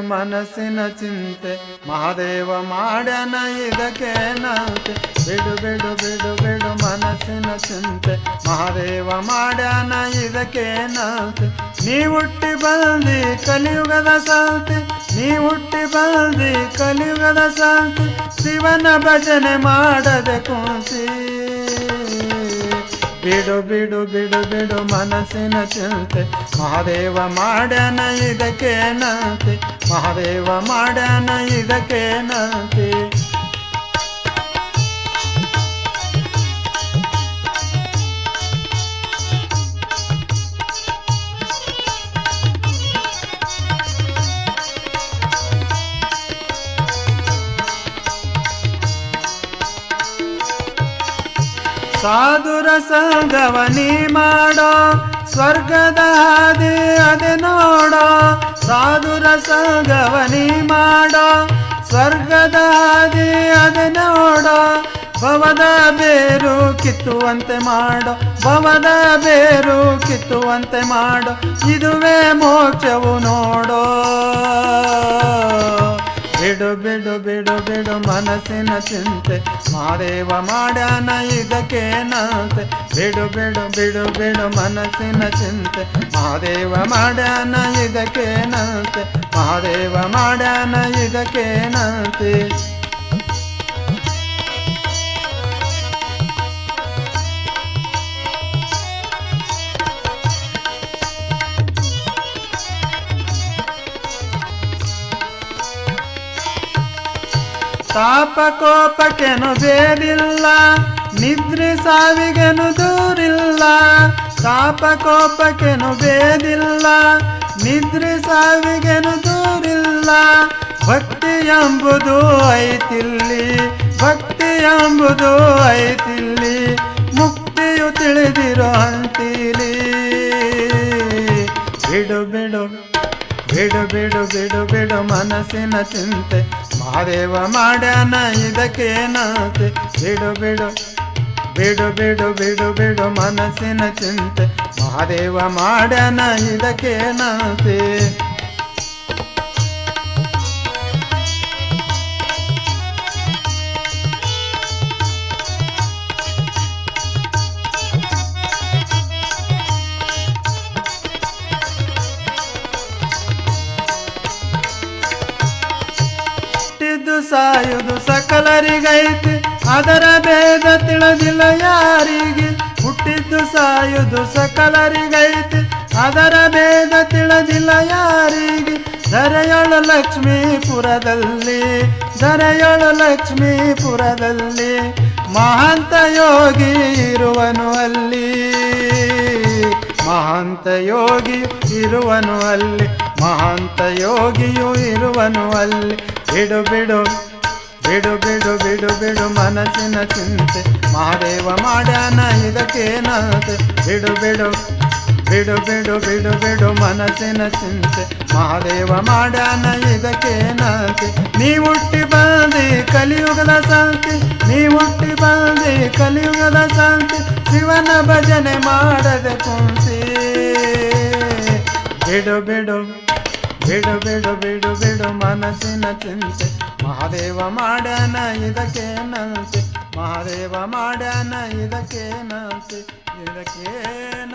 ಮನಸ್ಸಿನ ಚಿಂತೆ. ಮಹಾದೇವ ಮಾಡ್ಯನ ಇದಕ್ಕೆ ನಂತೆ. ಬಿಡು ಬಿಡು ಬಿಡು ಬಿಡು ಮನಸ್ಸಿನ ಚಿಂತೆ. ಮಹಾದೇವ ಮಾಡ್ಯನ ಇದಕ್ಕೆ ನಂತೆ. ನೀ ಹುಟ್ಟಿ ಬಂದಿ ಕಲಿಯುಗದ ಸಾಲ್ತಿ. ನೀ ಹುಟ್ಟಿ ಬಂದಿ ಕಲಿಯುಗದ ಸಾಲ್ತಿ. ಶಿವನ ಭಜನೆ ಮಾಡದೆ ಕುಂತಿ. ಬಿಡು ಬಿಡು ಬಿಡು ಬಿಡು ಮನಸ್ಸಿನ ಚಿಂತೆ. ಮಹಾದೇವ ಮಾಡ್ಯಾನ ಇದಕ್ಕೇನಂತೆ ಮಹಾದೇವ ಮಾಡ್ಯಾನ ಇದಕ್ಕೇನಂತೆ ಸಾಧುರ ಸಂಗವನಿ ಮಾಡೋ, ಸ್ವರ್ಗದ ಹಾದಿ ಅದೆ ನೋಡೋ. ಸಾಧುರ ಸಂಗವನಿ ಮಾಡೋ, ಸ್ವರ್ಗದ ಹಾದಿ ಅದೆ ನೋಡೋ. ಭವದ ಬೇರು ಕಿತ್ತುವಂತೆ ಮಾಡೋ, ಭವದ ಬೇರು ಕಿತ್ತುವಂತೆ ಮಾಡೋ. ಇದುವೇ ಮೋಕ್ಷವು ನೋಡೋ. ಬಿಡು ಬಿಡು ಬಿಡು ಬಿಡು, ಮನಸ್ಸಿನ ಚಿಂತೆ. ಮಾರೇವ ಮಾಡ್ಯಾನ ಇದಕ್ಕೇನಂತೆ ಬಿಡು ಬಿಡು ಬಿಡು ಬಿಡು, ಮನಸ್ಸಿನ ಚಿಂತೆ. ಮಾರೇವ ಮಾಡ್ಯಾನ ಇದಕ್ಕೇನಂತೆ ಮಾರೇವ ಮಾಡ್ಯಾನ ಇದಕ್ಕೇನಂತೆ ತಾಪ ಕೋಪಕ್ಕೆನು ಬೇರಿಲ್ಲ ನಿದ್ರೆ ಸಾವಿಗೆನು ದೂರಿಲ್ಲ ತಾಪ ಕೋಪಕ್ಕೆನು ಬೇದಿಲ್ಲ ನಿದ್ರೆ ಸಾವಿಗೆನು ದೂರಿಲ್ಲ. ಭಕ್ತಿ ಎಂಬುದು ಐತಿಲ್ಲಿ, ಭಕ್ತಿ ಎಂಬುದು ಐತಿಲ್ಲಿ, ಮುಕ್ತಿಯು ತಿಳಿದಿರೋ ಅಂತಿಲಿ ಬಿಡು ಬಿಡು ಬಿಡು ಬಿಡು ಬಿಡು ಬಿಡು ಮನಸ್ಸಿನ ಚಿಂತೆ. ಮಹಾದೇವ ಮಾಡ್ಯಾನ ಇದಕ್ಕೇನಂತೆ? ಬಿಡು ಬಿಡು ಬಿಡು ಬಿಡು ಬಿಡು ಬಿಡು ಮನಸ್ಸಿನ ಚಿಂತೆ. ಮಹಾದೇವ ಮಾಡ್ಯಾನ ಇದಕ್ಕೇನಂತೆ? ಸಾಯುದು ಸಕಲರಿಗೈತಿ. ಅದರ ಭೇದ ತಿಳಿದಿಲ್ಲ ಯಾರಿಗೆ. ಹುಟ್ಟಿದ್ದು ಸಾಯುದು ಸಕಲರಿಗೈತಿ. ಅದರ ಭೇದ ತಿಳಿದಿಲ್ಲ ಯಾರಿಗೆ. ದರೆಯೊಳ ಲಕ್ಷ್ಮೀಪುರದಲ್ಲಿ ದರೆಯೊಳ ಲಕ್ಷ್ಮೀಪುರದಲ್ಲಿ ಮಹಾಂತ ಯೋಗಿ ಇರುವನು ಅಲ್ಲಿ. ಮಹಾಂತ ಯೋಗಿ ಇರುವನು ಅಲ್ಲಿ. ಮಹಾಂತ ಯೋಗಿಯು ಇರುವನು ಅಲ್ಲಿ. ಬಿಡು ಬಿಡು ಬಿಡು ಬಿಡು ಬಿಡು ಬಿಡು ಮನಸ್ಸಿನ ಚಿಂತೆ. ಮಹಾದೇವ ಮಾಡ್ಯಾನ ಇದಕ್ಕೇನಂತೆ ಬಿಡು ಬಿಡು ಬಿಡು ಬಿಡು ಬಿಡು ಬಿಡು ಮನಸ್ಸಿನ ಚಿಂತೆ. ಮಹಾದೇವ ಮಾಡ್ಯಾನ ಇದಕ್ಕೇನಂತೆ ನೀ ಹುಟ್ಟಿ ಬಂದೆ ಕಲಿಯುಗದ ಶಾಂತಿ. ನೀ ಹುಟ್ಟಿ ಬಂದೆ ಕಲಿಯುಗದ ಶಾಂತಿ. ಶಿವನ ಭಜನೆ ಮಾಡದೆ ಕುಂತಿ. ಬಿಡು ಬಿಡು ಬಿಡು ಬಿಡು ಬಿಡು ಬಿಡು ಮನಸ್ಸಿನ ಚಿಂತೆ ಮಹಾದೇವ ಮಾಡ್ಯಾನ ಇದಕ್ಕೇನಂತೆ ಮಹಾದೇವ ಮಾಡ್ಯಾನ ಇದಕ್ಕೇನಂತೆ ಇದಕ್ಕೇನ